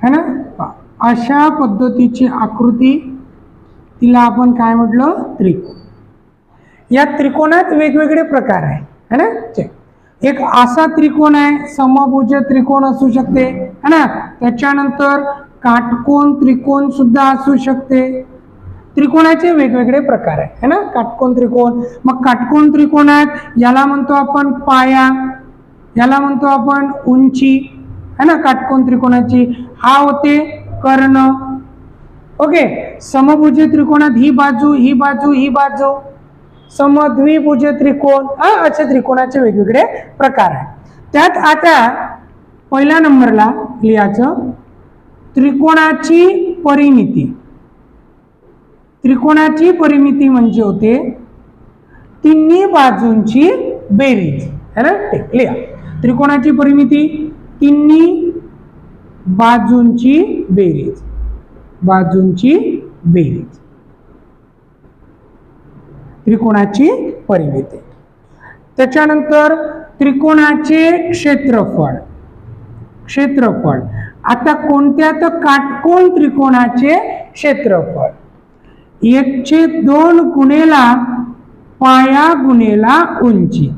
है ना? अशा पद्धतीची आकृती तिला आपण काय म्हटलं? त्रिकोण. या त्रिकोणात वेगवेगळे प्रकार आहे है ना? चेक एक असा त्रिकोण आहे समभुज त्रिकोण असू शकते है ना? त्याच्यानंतर काटकोन त्रिकोण सुद्धा असू शकते. त्रिकोणाचे वेगवेगळे प्रकार आहे है ना? काटकोन त्रिकोण. मग काटकोन त्रिकोणात याला म्हणतो आपण पाया याला म्हणतो आपण उंची है ना? काटकोन त्रिकोणाची. हा होते कर्ण. ओके समभुज त्रिकोणात ही बाजू ही बाजू ही बाजू. समद्विभुज त्रिकोण. हा असे त्रिकोणाचे वेगवेगळे प्रकार आहे त्यात आता पहिल्या नंबरला लिहायचं त्रिकोणाची परिमिती. त्रिकोणाची परिमिती म्हणजे होते तिन्ही बाजूंची बेरीज. है ना? ते लिहा. त्रिकोणाची परिमिती तिन्ही बाजूंची बेरीज. बाजूंची बेरीज. त्रिकोणाची परिमिती. त्याच्यानंतर त्रिकोणाचे क्षेत्रफळ. क्षेत्रफळ. आता कोणत्या तर काटकोण त्रिकोणाचे क्षेत्रफळ? एकशे दोन गुणेला पाया गुणेला उंची.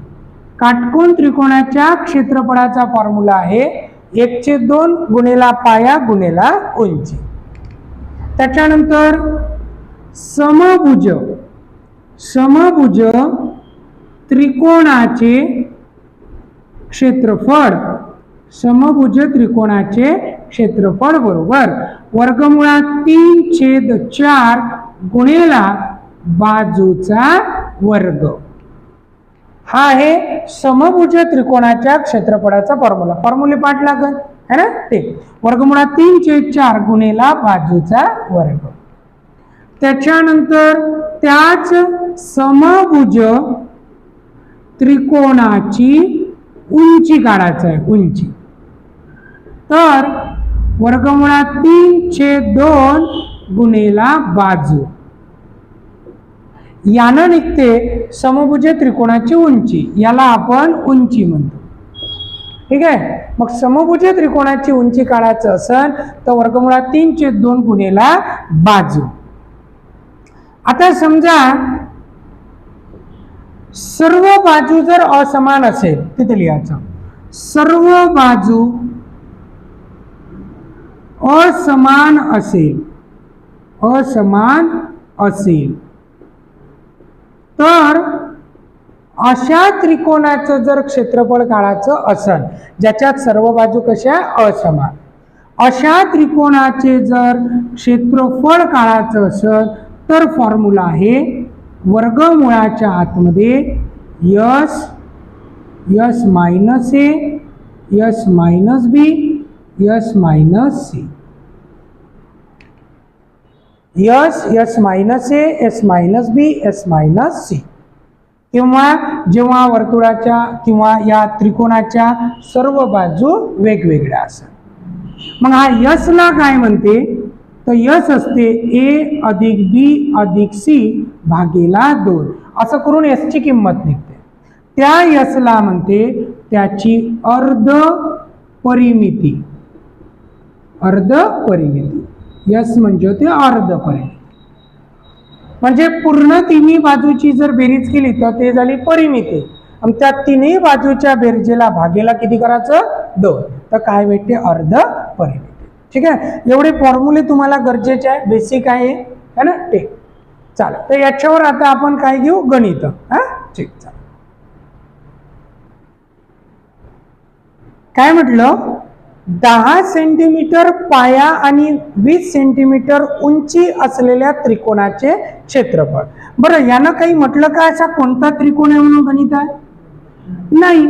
काटकोन त्रिकोणाच्या क्षेत्रफळाचा फॉर्म्युला आहे एकशे दोन गुणेला पाया गुणेला उंची. त्याच्यानंतर समभुज समभुज त्रिकोणाचे क्षेत्रफळ समभुज त्रिकोणाचे क्षेत्रफळ बरोबर. वर्गमुळात तीन छेद चार गुणेला बाजूचा वर्ग. हा आहे समभुज त्रिकोणाच्या क्षेत्रफळाचा फॉर्म्युला फॉर्म्युले पाठ लागल है ना? ते. वर्गमुळात तीन चे चार गुणेला बाजूचा वर्ग. त्याच्यानंतर त्याच समभुज त्रिकोणाची उंची काढायचं आहे उंची. तर वर्गमुळात तीन छेद दोन गुणेला बाजू. यानं निघते समभुज त्रिकोणाची उंची. याला आपण उंची म्हणतो. ठीक आहे? मग समभुज त्रिकोणाची उंची काढायचं असेल तर वर्गमुळात तीन छेद दोन गुणेला बाजू. आता समजा सर्व बाजू जर असमान असेल तिथे लिहायचं. सर्व बाजू असमान असेल. असमान असेल. तर अशा त्रिकोणाचं जर क्षेत्रफळ काढायचं असेल ज्याच्यात सर्व बाजू कशा असमान. अशा त्रिकोणाचे जर क्षेत्रफळ काढायचं असेल तर फॉर्म्युला आहे वर्गमुळाच्या आतमध्ये S S minus A S minus B S minus C. S S minus A S minus B S minus C. किंवा जेव्हा वर्तुळाच्या किंवा या त्रिकोणाच्या सर्व बाजू वेगवेगळ्या असतात. मग हा यसला काय म्हणते? तर यस असते ए अधिक बी अधिक सी भागेला दोन. असं करून एसची किंमत निघते. त्या यसला म्हणते त्याची अर्ध परिमिती. अर्ध परिमिती. यस म्हणजे होते अर्ध परिमिती म्हणजे पूर्ण तिन्ही बाजूची जर बेरीज केली तर ते झाली परिमिती. आणि त्या तिन्ही बाजूच्या बेरजेला भागेला किती करायचं? दोन. तर काय भेटते? अर्ध परिमिती. ठीक आहे? एवढे फॉर्म्युले तुम्हाला गरजेचे आहे बेसिक आहे. है ना? ते चालेल. तर याच्यावर आता आपण काय घेऊ? गणित. हा? ठीक. चालेल. काय म्हटलं? दहा सेंटीमीटर पाया आणि वीस सेंटीमीटर उंची असलेल्या त्रिकोणाचे क्षेत्रफळ. बरं यानं काही म्हटलं का असा कोणता त्रिकोण आहे म्हणून गणित आहे? नाही.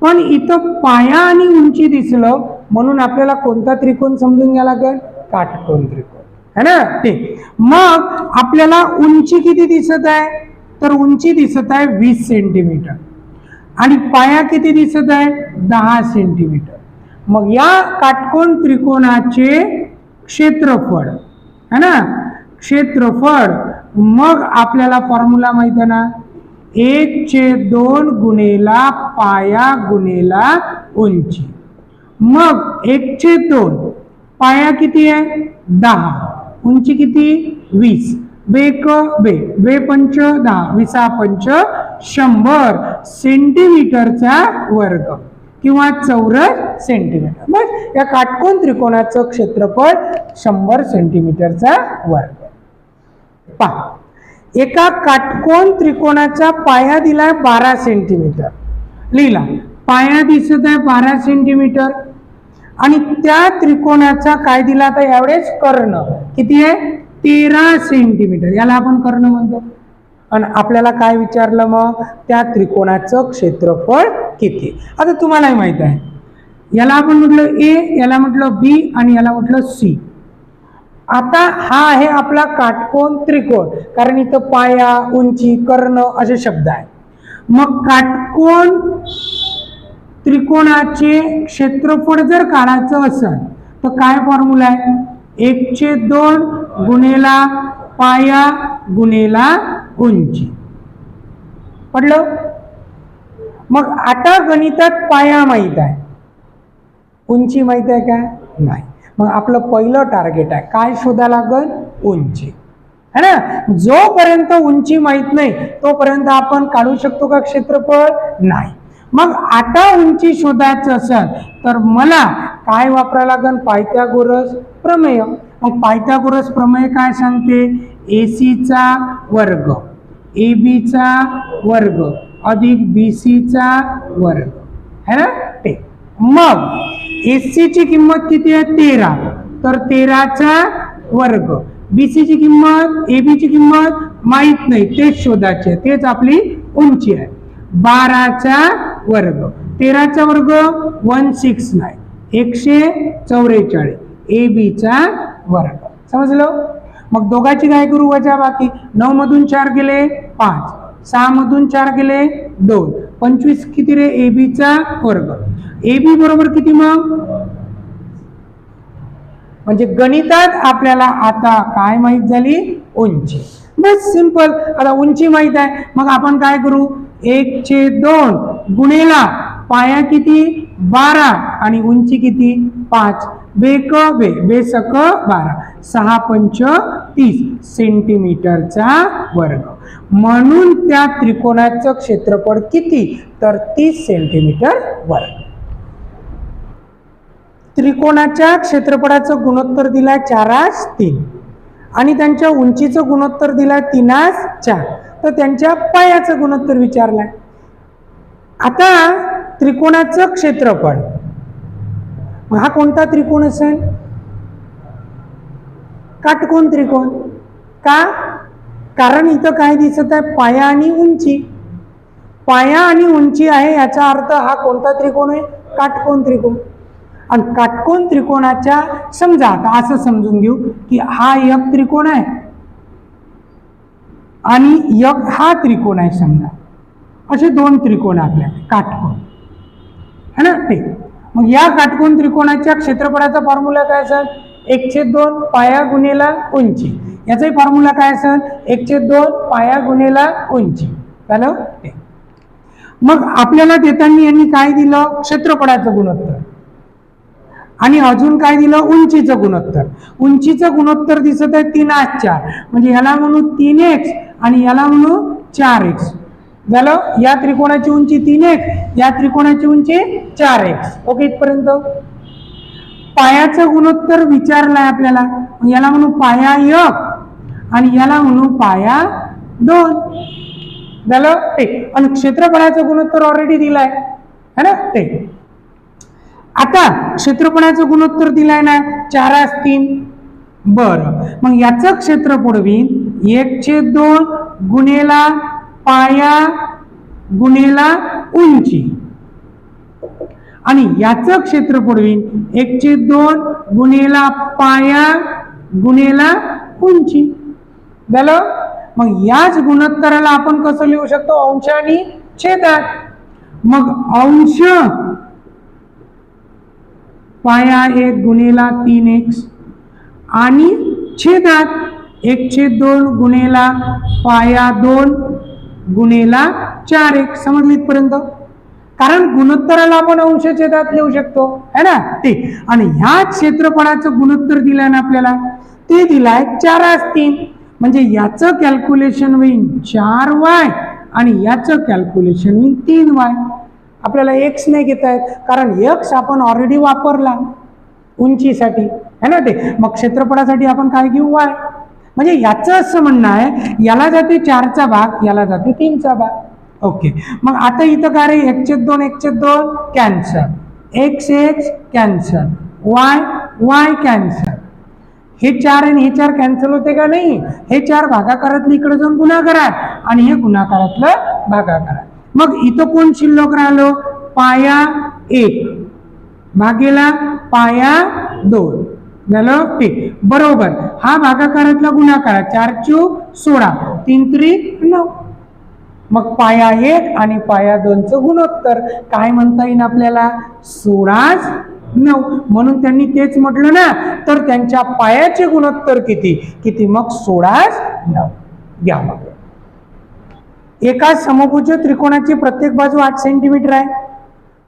पण इथं पाया आणि उंची दिसलं म्हणून आपल्याला कोणता त्रिकोण समजून घ्या लागेल? काटकोन त्रिकोण. है ना? ठीक. मग आपल्याला उंची किती दिसत आहे? तर उंची दिसत आहे वीस सेंटीमीटर. आणि पाया किती दिसत आहे? दहा सेंटीमीटर. मग या काटकोन त्रिकोणाचे क्षेत्रफळ है ना? क्षेत्रफळ मग आपल्याला फॉर्म्युला माहीत आहे ना? एक चे दोन गुणेला पाया गुणेला उंची. मग एक चे दोन पाया किती आहे? दहा. उंची किती? वीस. बे क बे बे पंच दहा. विसा पंच शंभर सेंटीमीटरचा वर्ग. किंवा चौरस सेंटीमीटर मग या काटकोन त्रिकोणाचं क्षेत्रफळ शंभर सेंटीमीटरचा वर्ग. पहा. एका काटकोन त्रिकोणाचा पाया दिलाय बारा सेंटीमीटर लिहिला. पाया दिसत आहे बारा सेंटीमीटर आणि त्या त्रिकोणाचा काय दिला? तर यावेळेस कर्ण. किती आहे? तेरा सेंटीमीटर याला आपण कर्ण म्हणतो. आणि आपल्याला काय विचारलं मग? त्या त्रिकोणाचं क्षेत्रफळ किती? आता तुम्हालाही माहीत आहे. याला आपण म्हटलं ए याला म्हटलं बी आणि याला म्हटलं सी आता हा आहे आपला काटकोन त्रिकोण. कारण इथं पाया उंची कर्ण असे शब्द आहे मग काटकोन त्रिकोणाचे क्षेत्रफळ जर काढायचं असेल तर काय फॉर्म्युला आहे? एकशे दोन गुणेला पाया गुणेला उंची पडलं? मग आता गणितात पाया माहीत आहे. उंची माहीत आहे का? नाही. मग आपलं पहिलं टार्गेट आहे. काय शोधा लागल? उंची. है ना? जोपर्यंत उंची माहीत नाही तोपर्यंत आपण काढू शकतो का क्षेत्रफळ? नाही. मग आता उंची शोधायचं असेल तर मला काय वापरायला लागेल? पायथ्यागोरस प्रमेय. मग पायथागोरस प्रमेय काय सांगते? ए सीचा वर्ग. ए बीचा वर्ग. अधिक बी सीचा वर्ग. है ना? ते. मग एस ची किंमत किती आहे? तेरा. तर तेराचा वर्ग. बी ची किंमत ए बीची किंमत माहीत नाही. तेच शोधायचे. तेच आपली उंची आहे. बाराचा वर्ग. तेराचा वर्ग वन सिक्स नाईन एकशे चौवेचाळीस ए बीचा वर्ग. समजलं? मग दोघांची काय करू वजा बाकी? नऊ मधून चार गेले पाच. सहा मधून चार गेले दोन. पंचवीस किती रे? ए बीचा वर्ग. ए बी बरोबर किती मग? म्हणजे गणितात आपल्याला आता काय माहीत झाली? उंची. बस सिंपल आता उंची माहीत आहे. मग आपण काय करू? एक चे दोन गुणेला पाया किती? बारा. आणि उंची किती? पाच. बेक बे बेसक बारा. सहा पंच तीस सेंटीमीटरचा वर्ग. म्हणून त्या त्रिकोणाचं क्षेत्रफळ किती? तर तीस सेंटीमीटर वर्ग. त्रिकोणाच्या क्षेत्रफळाचं गुणोत्तर दिलाय चारास तीन. आणि त्यांच्या उंचीचं गुणोत्तर दिलाय तीनास चार. तर त्यांच्या पायाचं गुणोत्तर विचारलाय. आता त्रिकोणाचं क्षेत्रफळ. मग हा कोणता त्रिकोण असेल? काटकोन त्रिकोण. का? कारण इथं काय दिसत आहे? पाया आणि उंची. पाया आणि उंची आहे याचा अर्थ हा कोणता त्रिकोण आहे? काटकोन त्रिकोण. आणि काटकोन त्रिकोणाच्या समजा आता असं समजून घेऊ की हा एक त्रिकोण आहे. आणि यक हा त्रिकोण आहे समजा. असे दोन त्रिकोण आपल्याकडे काटकोन है ना? ते मग या काटकोण त्रिकोणाच्या क्षेत्रफळाचा फॉर्म्युला काय असेल? एकशे दोन पाया गुणेला उंची. याचाही फॉर्म्युला काय असेल? एकशे दोन पाया गुणेला उंची. झालं मग आपल्याला देताना यांनी काय दिलं? क्षेत्रफळाचं गुणोत्तर. आणि अजून काय दिलं? उंचीचं गुणोत्तर. उंचीचं गुणोत्तर दिसत आहे तीन आठ चार म्हणजे याला म्हणू तीन एक्स आणि याला म्हणू चार एक्स झालं? या त्रिकोणाची उंची तीन एक्स या त्रिकोणाची उंची चार एक्स ओके इथपर्यंत. पायाचं गुणोत्तर विचारलंय आपल्याला. मग याला म्हणू पाया एक आणि याला म्हणू पाया दोन. झालं? ते आणि क्षेत्रफळाचं गुणोत्तर ऑलरेडी दिलाय. है ना? ते आता क्षेत्रफळाचं गुणोत्तर दिलाय ना? चारास तीन. बर. मग याचं क्षेत्र पुढवीन एक छेद दोन गुणेला पाया गुणेला उंची. आणि याचं क्षेत्रफळ होईल एकशे दोन गुणेला पाया गुणेला उंची. झालं? मग याच गुणोत्तराला आपण कसं लिहू शकतो? अंश आणि छेदात मग अंश पाया एक गुणेला तीन एक्स. आणि छेदात एकशे दोन गुणेला पाया दोन गुणेला चार एक समजली इथपर्यंत. कारण गुणोत्तराला आपण अंश छेदात लिहू शकतो है ना? ते. आणि ह्या क्षेत्रफळाचं गुणोत्तर दिलंय ना आपल्याला? ते दिलाय चार तीन. म्हणजे याचं कॅल्क्युलेशन होईल चार वाय आणि याचं कॅल्क्युलेशन होईल तीन वाय. आपल्याला एक्स नाही घेता येत. कारण एक्स आपण ऑलरेडी वापरला उंचीसाठी है ना ते? मग क्षेत्रफळासाठी आपण काय घेऊ? वाय म्हणजे याचं असं म्हणणं आहे याला जाते चारचा भाग याला जाते तीनचा भाग. ओके मग आता इथं काय रे? एकशे दोन एकशे दोन cancel X X cancel Y Y cancel हे चार आणि हे चार कॅन्सल होते का नाही? हे चार भागाकारातलं इकडे जाऊन गुणाकारात आणि हे गुणाकारातलं भागाकारात. मग इथं कोण शिल्लक राहिलो? पाया एक. भागेला पाया दोन. झालं? ते बरोबर. हा भागाकारातला गुणाकार चार चू सोळा. तीन त्री नऊ. मग पाया एक आणि पाया दोनचं गुणोत्तर. काय म्हणता येईल आपल्याला? सोळाच नऊ. म्हणून त्यांनी तेच म्हटलं ना तर त्यांच्या पायाचे गुणोत्तर किती? किती? मग सोळाच नऊ. घ्या मग. एका समभुज त्रिकोणाची प्रत्येक बाजू आठ सेंटीमीटर आहे.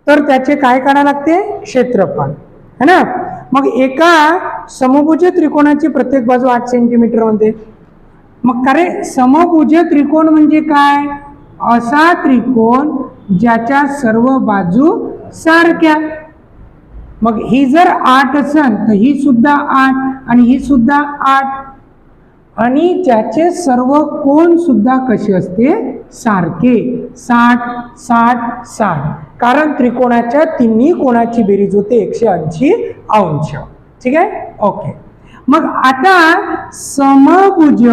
तर त्याचे काय काढावं लागते? क्षेत्रफळ. है ना? मग एका समभुज त्रिकोणाची प्रत्येक बाजू आठ सेंटीमीटरमध्ये मग अरे समभुज त्रिकोण म्हणजे काय? असा त्रिकोण ज्याच्या सर्व बाजू सारख्या. मग ही जर आठ असेल तर ही सुद्धा आठ आणि ही सुद्धा आठ. आणि ज्याचे सर्व कोण सुद्धा कसे असते? सारखे. साठ साठ साठ. कारण त्रिकोणाच्या तिन्ही कोणाची बेरीज होते? एकशे ऐंशी अंश ठीक आहे? ओके मग आता समभुज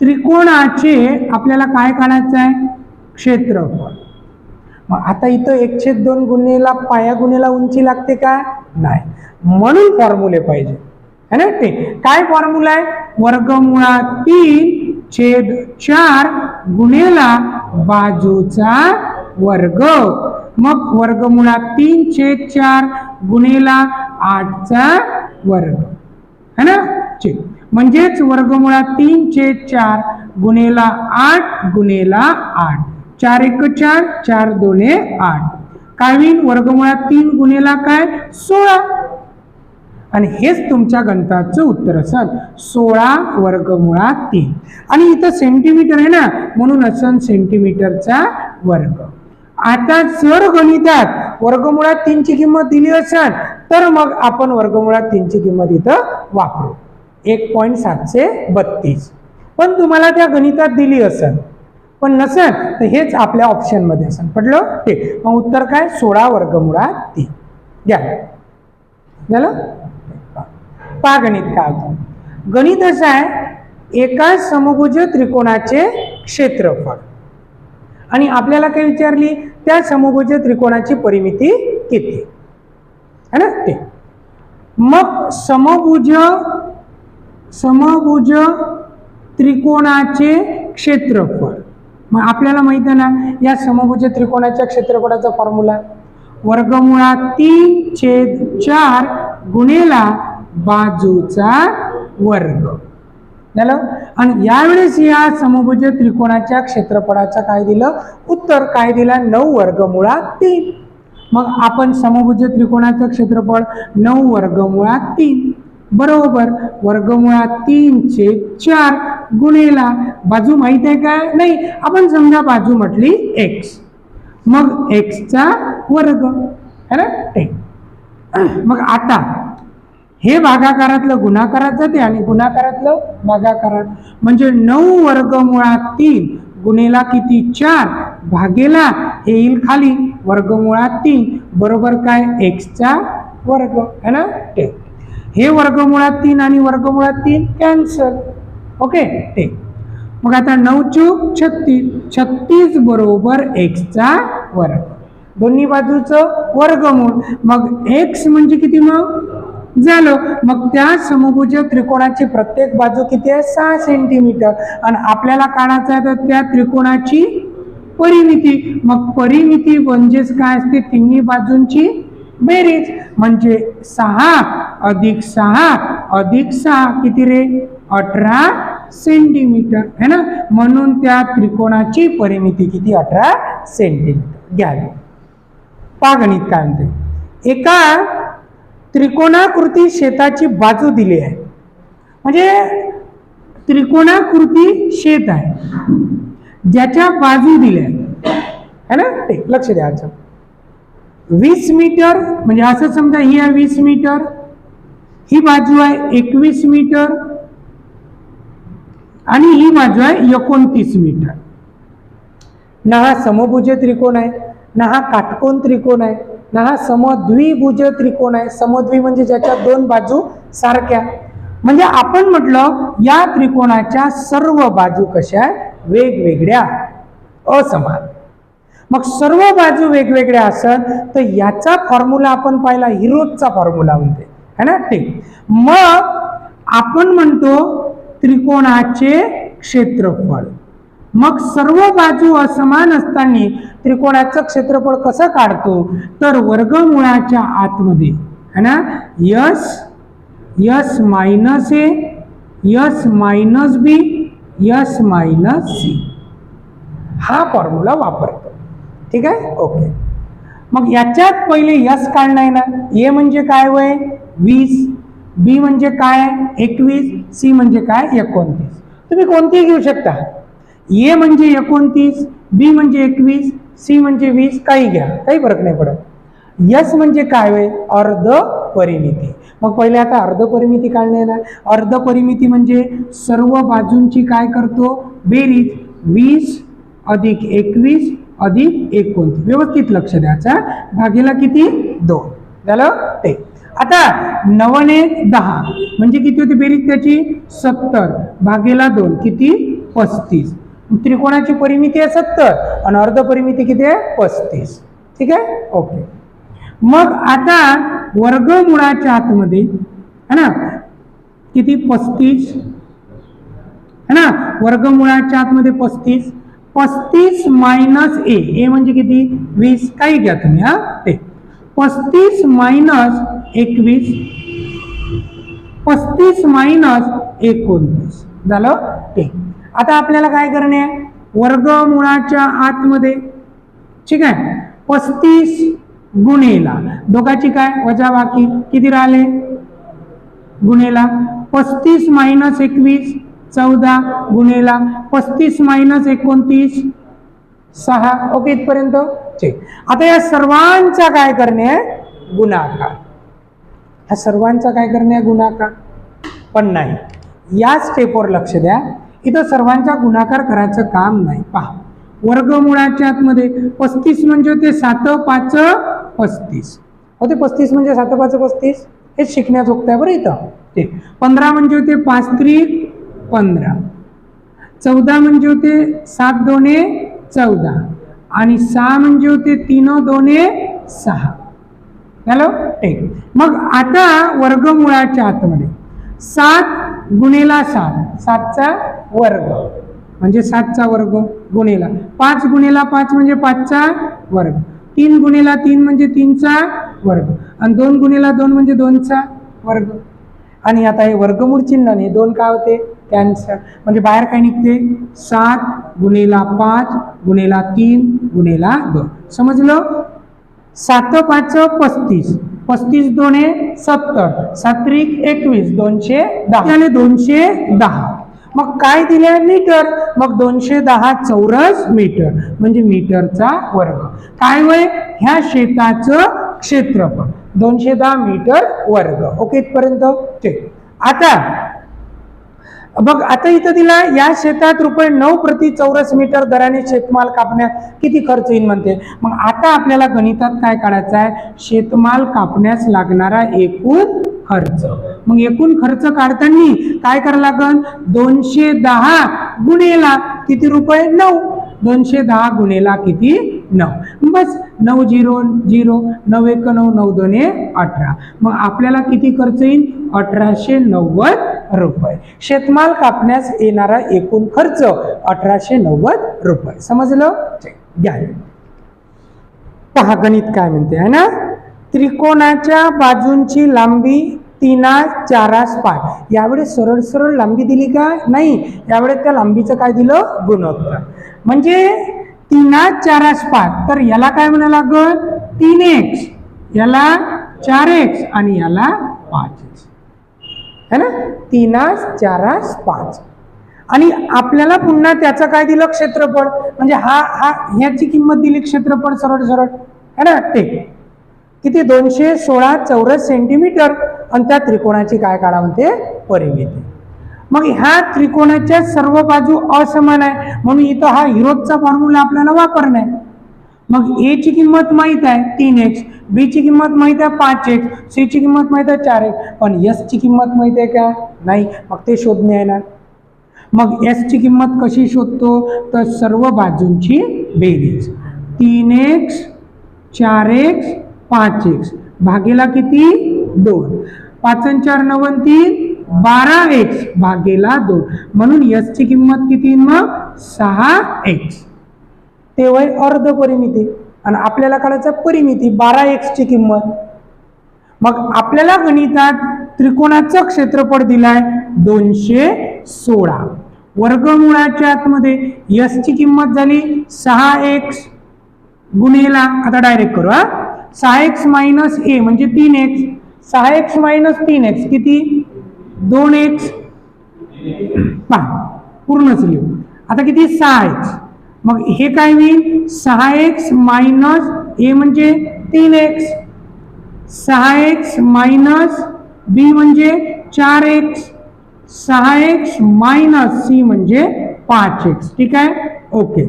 त्रिकोणाचे आपल्याला काय काढायचं आहे? क्षेत्रफळ. मग आता इथं एकशे दोन गुन्हेला पाया गुन्हेला उंची लागते का? नाही. म्हणून फॉर्म्युले पाहिजे. है ना? ते काय फॉर्म्युला आहे? वर्गमुळात तीन छेद चार गुन्हेला बाजूचा वर्ग. मग वर्गमुळात तीन छेद चार गुन्हेला आठचा वर्ग. है ना? छेद म्हणजेच वर्गमुळात तीन छेद चार गुन्हेला आठ गुन्हेला आठ. चार एक चार चार दोने आठ. काय होईल? वर्गमुळात तीन गुन्हेला काय? सोळा. आणि हेच तुमच्या गणिताचं उत्तर असेल सोळा वर्गमुळात तीन. आणि इथं सेंटीमीटर आहे ना? म्हणून असन सेंटीमीटरचा वर्ग. आता जर गणितात वर्गमुळात तीनची किंमत दिली असेल तर मग आपण वर्गमुळात तीनची किंमत इथं वापरू. एक पॉईंट सातशे बत्तीस. पण तुम्हाला त्या गणितात दिली असेल पण नसेल तर हेच आपल्या ऑप्शनमध्ये असेल. पटलं? ठीक मग उत्तर काय? सोळा वर्गमुळात तीन. घ्या. झालं? पा गणित काय होतं. गणित असं आहे एका समभुज त्रिकोणाचे क्षेत्रफळ. आणि आपल्याला काय विचारली? त्या समभुज त्रिकोणाची परिमिती किती? है ना? ते. मग समभुज समभुज त्रिकोणाचे क्षेत्रफळ. मग आपल्याला माहीत आहे ना या समभुज त्रिकोणाच्या क्षेत्रफळाचा फॉर्म्युला वर्गमुळात तीन छेद चार गुणेला बाजूचा वर्ग. झालं. आणि यावेळेस या समभुज त्रिकोणाच्या क्षेत्रफळाचं काय दिलं? उत्तर काय दिलं? नऊ वर्गमुळात तीन. मग आपण समभुज त्रिकोणाचं क्षेत्रफळ नऊ वर्गमुळात तीन. बरोबर. वर्गमुळात तीन छेद चार गुणेला बाजू माहीत आहे काय नाही. आपण समजा बाजू म्हटली एक्स मग एक्सचा वर्ग. है ना? ते मग आता हे भागाकारातलं गुणाकारात जाते आणि गुणाकारातलं भागाकारात. म्हणजे नऊ वर्गमुळात तीन गुणेला किती चार भागेला हे येईल खाली. वर्गमुळात तीन बरोबर काय? एक्सचा वर्ग है ना? ते हे वर्गमुळात तीन आणि वर्गमुळात तीन कॅन्सल ओके ते मग आता नऊ चूक छत्तीस. छत्तीस बरोबर एक्सचा वर्ग. दोन्ही बाजूचं वर्गमूळ. मग एक्स म्हणजे किती मग? झालं. मग त्या समभुज त्रिकोणाची प्रत्येक बाजू किती आहे? सहा सेंटीमीटर आणि आपल्याला काढायचं आहे तर त्या त्रिकोणाची परिमिती. मग परिमिती म्हणजेच काय असते? तिन्ही बाजूंची बेरीज. म्हणजे सहा अधिक सहा अधिक सहा किती रे? अठरा सेंटीमीटर है ना? म्हणून त्या त्रिकोणाची परिमिती किती? अठरा सेंटीमीटर घ्या. पागणित काय म्हणते? एका त्रिकोणाकृती शेताची बाजू दिली आहे. म्हणजे त्रिकोणाकृती शेत आहे. ज्याच्या बाजू दिल्या आहे ना? ते लक्ष द्यायचं वीस मीटर म्हणजे असं समजा ही आहे वीस मीटर ही बाजू आहे एकवीस मीटर आणि ही बाजू आहे एकोणतीस मीटर. ना हा समभुज त्रिकोण आहे ना हा काटकोन त्रिकोण आहे ना हा समद्विभुज त्रिकोण आहे. समद्वी म्हणजे ज्याच्या दोन बाजू सारख्या. म्हणजे आपण म्हटलं या त्रिकोणाच्या सर्व बाजू कशा आहे? वेगवेगळ्या. असमान. मग सर्व बाजू वेगवेगळ्या असत तर याचा फॉर्म्युला आपण पाहिला हिरोजचा फॉर्म्युला म्हणते. है ना? ठीक. मग आपण म्हणतो त्रिकोणाचे क्षेत्रफळ. मग सर्व बाजू असमान असताना त्रिकोणाचं क्षेत्रफळ कसं काढतो? तर वर्गमुळाच्या आतमध्ये. है ना? S S minus A S minus B S minus C. हा फॉर्म्युला वापरतो. ठीक आहे? ओके. मग याच्यात पहिले यस काढणं आहे ना? ए म्हणजे काय वय? वीस. बी म्हणजे काय? एकवीस. सी म्हणजे काय? एकोणतीस. तुम्ही कोणतेही घेऊ शकता. ए म्हणजे एकोणतीस बी म्हणजे एकवीस सी म्हणजे वीस काही घ्या काही फरक नाही पडत. यस म्हणजे काय होय? अर्ध परिमिती. मग पहिले आता अर्ध परिमिती काढणे ना अर्ध परिमिती म्हणजे सर्व बाजूंची काय करतो? बेरीज. वीस अधिक एकवीस अधिक एकोणतीस. व्यवस्थित लक्ष द्यायचा भागीला किती? दोन. झालं? ते. आता नवने दहा. म्हणजे किती होती बेरीज त्याची? सत्तर. भागेला दोन. किती? पस्तीस. त्रिकोणाची परिमिती आहे सत्तर आणि अर्ध परिमिती किती आहे? पस्तीस. ठीक आहे? ओके. मग आता वर्गमुळाच्या आतमध्ये है ना? किती? पस्तीस. है ना? वर्गमुळाच्या आतमध्ये पस्तीस. पस्तीस मायनस ए. ए म्हणजे किती? वीस. काही घ्या तुम्ही हा? ते. पस्तीस मायनस एकवीस. पस्तीस मायनस एकोणतीस. झालं? ते. आता आपल्याला काय करणे आहे? वर्गमुळाच्या आतमध्ये. ठीक आहे? पस्तीस गुणेला. दोघाची काय? वजा बाकी. किती राहिले? गुणेला. पस्तीस मायनस एकवीस चौदा गुणेला. पस्तीस मायनस एकोणतीस सहा. ओके इथपर्यंत? ठीक. आता या सर्वांचा काय करणे आहे? गुणाकार. ह्या सर्वांचा काय करणे आहे? गुणाकार. पण नाही. या स्टेपवर लक्ष द्या. इथं सर्वांचा गुणाकार करायचं काम नाही. पहा वर्गमुळाच्या आतमध्ये पस्तीस म्हणजे ते सात पाच पस्तीस. होते पस्तीस म्हणजे सात पाच पस्तीस? हेच शिकण्यात आहे बरं इथं. ठीक पंधरा म्हणजे होते पाच त्रिक पंधरा. चौदा म्हणजे होते सात दोने चौदा. आणि सहा म्हणजे होते तीन दोने सहा. झालं ठीक. मग आता वर्गमुळाच्या आतमध्ये सात गुणेला सात. सातचा वर्ग. म्हणजे सातचा वर्ग गुणेला. पाच गुणेला पाच म्हणजे पाचचा वर्ग. तीन गुणेला तीन म्हणजे तीनचा वर्ग. आणि दोन गुणेला दोन म्हणजे दोनचा वर्ग. आणि आता हे वर्गमूळ चिन्ह दोन काय होते? कॅन्सर म्हणजे बाहेर काय निघते? सात गुणेला पाच गुणेला तीन गुणेला दोन. समजलं? सात पाच पस्तीस. पस्तीस दोने सत्तर सात्रिक एकवीस दोनशे दहा. आणि दोनशे दहा. मग काय दिले मीटर? मग दोनशे दहा चौरस मीटर म्हणजे मीटरचा वर्ग. काय वय ह्या शेताचं क्षेत्रफळ. दोनशे दहा मीटर वर्ग. ओके इथपर्यंत. ठीक. आता बघ आता इथं तिला या शेतात रुपये नऊ प्रति चौरस मीटर दराने शेतमाल कापण्यात किती खर्च येईल म्हणते? मग आता आपल्याला गणितात काय काढायचं आहे? शेतमाल कापण्यास लागणारा एकूण खर्च. मग एकूण खर्च काढताना काय करावं लागल दोनशे दहा गुणेला किती रुपये? नऊ. दोनशे दहा गुणेला किती? नऊ. बस नऊ झिरो झिरो नऊ एक नऊ नऊ दोन अठरा. मग आपल्याला किती खर्च येईल अठराशे नव्वद रुपये. शेतमाल कापण्यास येणारा एकूण खर्च अठराशे नव्वद रुपये. समजलं? घ्या. पहा गणित काय म्हणते आहे ना? त्रिकोणाच्या बाजूंची लांबी तीना चारास पाच यावेळेस सरळ सरळ लांबी दिली का? नाही. यावेळेस त्या लांबीचं काय दिलं? गुणोत्तर. म्हणजे तीना चारास पाच तर याला काय म्हणायला लागल? तीन एक्स याला चार एक्स आणि याला पाच एक्स है ना? तीनास चारास पाच. आणि आपल्याला पुन्हा त्याचं काय दिलं? क्षेत्रफळ. म्हणजे हा हा ह्याची किंमत दिली क्षेत्रफळ सरळ सरळ. है ना? ते किती? दोनशे सोळा चौरस सेंटीमीटर. आणि त्या त्रिकोणाची काय काढा म्हणते? परिमिती मग ह्या त्रिकोणाच्या सर्व बाजू असमान आहे. म्हणून इथं हा हिरोजचा फॉर्म्युला आपल्याला वापरणे मग ए ची किंमत माहीत आहे? तीन एक्स बीची किंमत माहीत आहे पाच एक्स सी ची किंमत माहीत आहे चार एक पण यसची किंमत माहीत आहे का? नाही. मग ते शोधणे येणार मग एसची किंमत कशी शोधतो? तर सर्व बाजूंची बेरीज. तीन एक्स चार एक्स पाच एक्स भागेला किती? दोन. पाच आणि चार नवन तीन बारा एक्स भागेला दोन. म्हणून यसची किंमत किती? मग सहा एक्स तेव्हा अर्ध परिमिती. आणि आपल्याला काढायचा परिमिती बारा एक्सची किंमत. मग आपल्याला गणितात त्रिकोणाचं क्षेत्रफळ दिलाय दोनशे सोळा. वर्गमुळाच्या आतमध्ये यसची किंमत झाली सहा एक्स गुन्हेला आता डायरेक्ट करू हा. सहा एक्स मायनस ए म्हणजे तीन एक्स सहा एक्स मायनस तीन एक्स किती? दोन एक्स पहा पूर्णच लिहू. आता किती? सहा एक्स मग हे काय होईल? सहा एक्स मायनस ए म्हणजे तीन एक्स सहा एक्स मायनस बी म्हणजे चार एक्स सहा एक्स मायनस सी म्हणजे पाच एक्स ठीक आहे? ओके.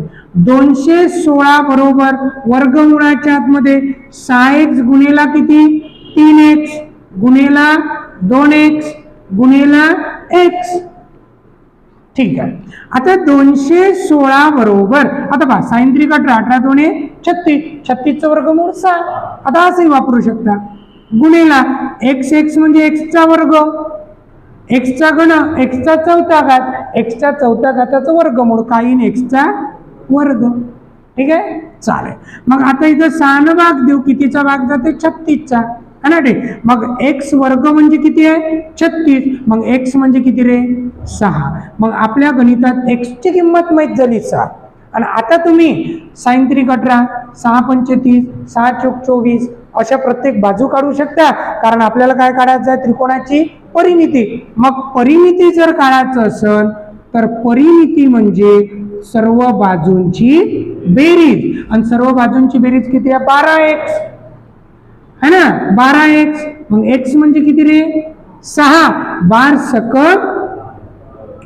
दोनशे सोळा बरोबर वर्गमुळाच्या आतमध्ये सहा एक्स गुन्हेला किती? तीन एक्स गुन्हेला दोन एक्स गुन्हेला एक्स ठीक आहे. आता दोनशे सोळा बरोबर आता पहा सायंत्रिक अठरा अठरा दोन छत्तीस छत्तीसचा वर्गमूळ सहा आता असंही वापरू शकता. गुणेला एक्स एक्स म्हणजे एक्सचा वर्ग. एक्सचा गण एक्सचा चौथा घात एक्सच्या चौथा घाताचं वर्गमूळ काही एक्सचा वर्ग. ठीक आहे? चालेल. मग आता इथं सहानं भाग देऊ. कितीचा भाग जाते छत्तीसचा. है ना ठीक? मग एक्स वर्ग म्हणजे किती आहे? छत्तीस. मग एक्स म्हणजे किती रे? सहा. मग आपल्या गणितात एक्सची किंमत माहीत झाली सहा. आणि आता तुम्ही साईन अठरा सहा पंचेतीस सहा चोक चोवीस अशा प्रत्येक बाजू काढू शकता. कारण आपल्याला काय काढायचं आहे? त्रिकोणाची परिमिती. मग परिमिती जर काढायचं असेल तर परिमिती म्हणजे सर्व बाजूंची बेरीज. आणि सर्व बाजूंची बेरीज किती आहे? बारा एक्स है ना? बारा एक्स मग एक्स म्हणजे किती रे? सहा. बार सकट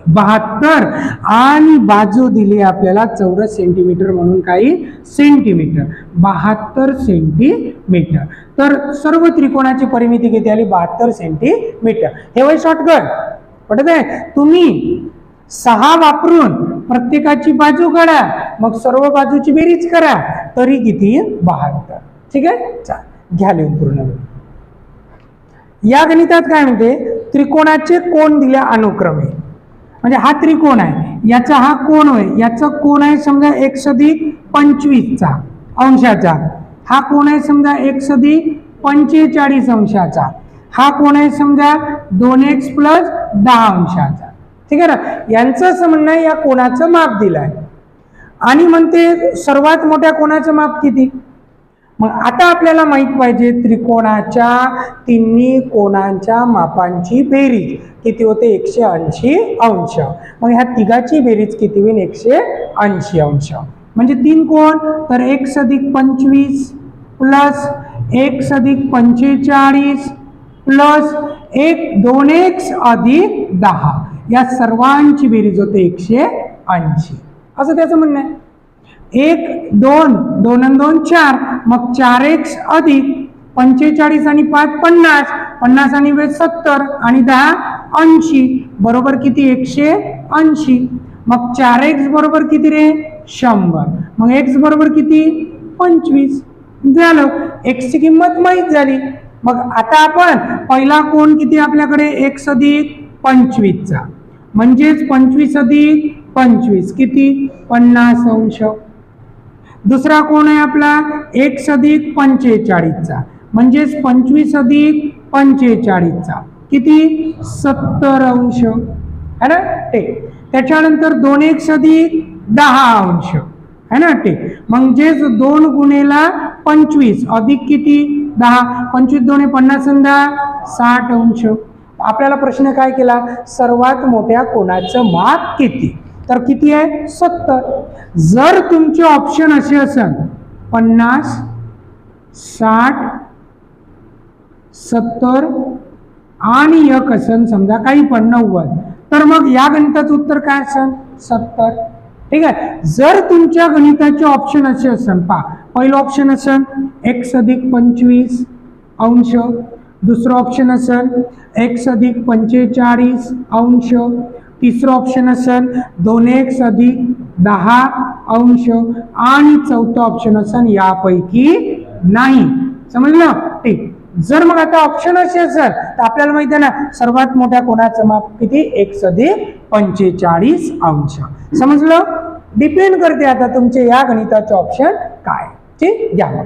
बहात्तर. आणि बाजू दिली आपल्याला चौरस सेंटीमीटर म्हणून काही सेंटीमीटर बहात्तर सेंटीमीटर तर सर्व त्रिकोणाची परिमिती किती आली? बहात्तर सेंटीमीटर हे वय शॉर्टकट पटत आहे? तुम्ही सहा वापरून प्रत्येकाची बाजू काढा. मग सर्व बाजूची बेरीज करा. तरी किती? बहात्तर. ठीक आहे? चालेल. घ्या लिहून पूर्ण. या गणितात काय म्हणते? त्रिकोणाचे कोण दिले अनुक्रमे. म्हणजे हा त्रिकोण आहे. याचा हा कोण होय? याचा कोण आहे समजा एक सदी पंचवीसचा अंशाचा. हा कोण आहे समजा एक सदी पंचेचाळीस अंशाचा. हा कोण आहे समजा दोन एक्स प्लस दहा अंशाचा. ठीक आहे ना? यांचं असं म्हणणं या कोणाचं माप दिलं आहे आणि म्हणते सर्वात मोठ्या कोणाचं माप किती? मग आता आपल्याला माहीत पाहिजे त्रिकोणाच्या तिन्ही कोणांच्या मापांची बेरीज. किती होते? एकशे ऐंशी अंश. मग ह्या तिघाची बेरीज किती होईल? एकशे ऐंशी अंश. म्हणजे तीन कोण? तर एक अधिक पंचवीस प्लस एक अधिक पंचेचाळीस प्लस एक दोन एक अधिक दहा. या सर्वांची बेरीज होते एकशे ऐंशी. असं त्याचं म्हणणं आहे. एक दोन दोन आणि दोन चार. मग चार एक्स अधिक पंचेचाळीस आणि पाच पन्नास. पन्नास आणि वे सत्तर आणि दहा ऐंशी. बरोबर किती? एकशे ऐंशी. मग चार एक्स बरोबर किती रे? शंभर. मग एक्स बरोबर किती? पंचवीस. झालं. एक्सची किंमत माहीत झाली. मग आता आपण पहिला कोण किती आपल्याकडे? एक्स अधिक पंचवीसचा म्हणजेच पंचवीस अधिक पंचवीस. किती? पन्नास अंश. दुसरा कोण आहे आपला? एक अधिक पंचेचाळीसचा. म्हणजेच पंचवीस अधिक पंचेचाळीसचा. किती? सत्तर अंश. है ना? ते. त्याच्यानंतर दोन एक अधिक दहा अंश. है ना? ते. म्हणजेच दोन गुणेला पंचवीस. अधिक किती? दहा. पंचवीस दोन्ही पन्नास दहा साठ अंश. आपल्याला प्रश्न काय केला? सर्वात मोठ्या कोणाचं माप किती? तर किती आहे? सत्तर. जर तुमचे ऑप्शन असे असेल पन्नास साठ सत्तर आणि एक असन समजा काही पण नव्वद. तर मग या गणिताचं उत्तर काय असेल? सत्तर. ठीक आहे? जर तुमच्या गणिताचे ऑप्शन असे असेल पा पहिलं ऑप्शन असेल एक्स अधिक पंचवीस अंश. दुसरं ऑप्शन असेल एक्स अधिक पंचेचाळीस अंश. तिसरं ऑप्शन असेल दोन एक्स अधिक दहा अंश आणि चौथं ऑप्शन असेल यापैकी नाही. समजलं? ठीक. जर मग आता ऑप्शन असे असेल तर आपल्याला माहिती आहे ना सर्वात मोठ्या कोणाचं माप किती? एक्स अधिक पंचेचाळीस अंश. समजलं? डिपेंड करते आता तुमचे या गणिताचे ऑप्शन काय ठीक? द्या मग.